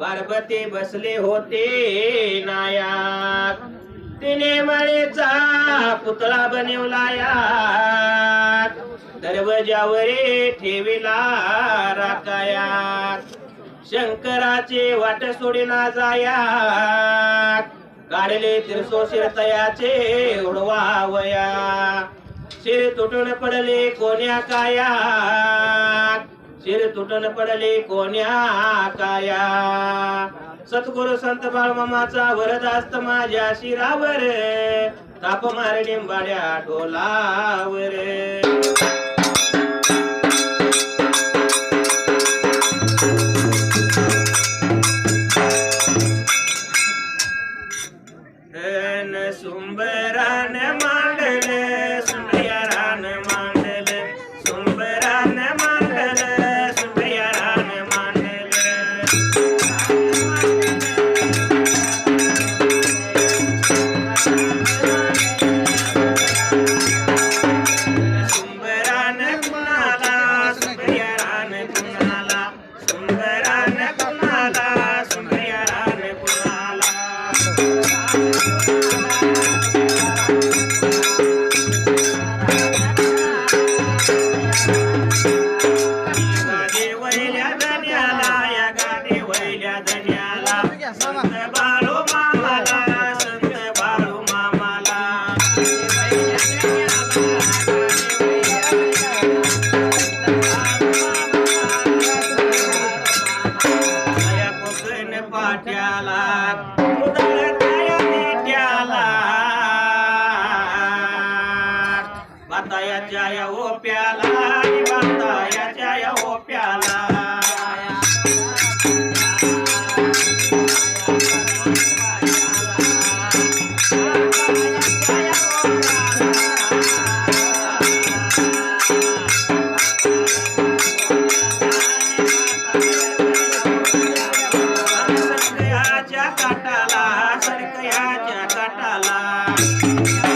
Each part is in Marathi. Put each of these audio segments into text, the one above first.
पार्वती बसले होते नायक. तिने मळेचा पुतळा बनवलायात दरवाजावरे ठेविला राकायात शंकराचे वाट सोडिना जायात. काढले तिरसो शिरतयाचे उडवावया शिर तुटून पडले कोण्या कायात? शिर तुटन पडले कोण्या काया? सद्गुरु संत बाळमामाचा वरद असत माझ्या शिरावर. ताप मार निंबाड्या डोलावर. सुंबरान मांडले. सुंदर माझ्या या ओप्याला निवांता याच्या या ओप्याला काटाला सरकयाच्या काटाला.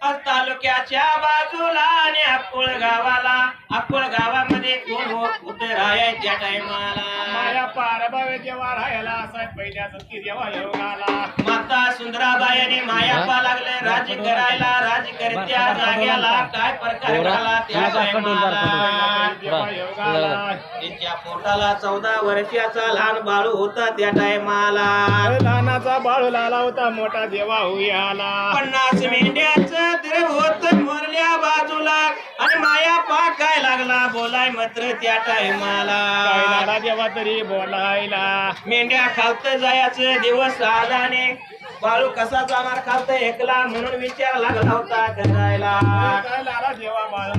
तालुक्याच्या बाजूला आणि अक्कोळ गावाला. अक्कोळ गावामध्ये कोण होत राहाय त्या टायमाला माया पार भावे देवा राहायला असा पहिल्या सती देवा योगाला राज करायला राज करत्या जाग्याला काय प्रकार झाला त्या टायमाला पोटाला चौदा वर्षाचा लहान बाळू होता त्या टायमाला. लहानाचा बाळू लाला होता मोठा देवा होई आला पन्नास मेंढ्याचं द्रव होत मोरल्या बाजूला आणि माया पा काय लागला बोलाय मात्र त्या टायमाला. लाला देवा तरी बोलायला. मेंढ्या खालत जायचं दिवस आलाने बाळू कसा जाणार खात एकला म्हणून विचार लागला होता करायला देवा बाळ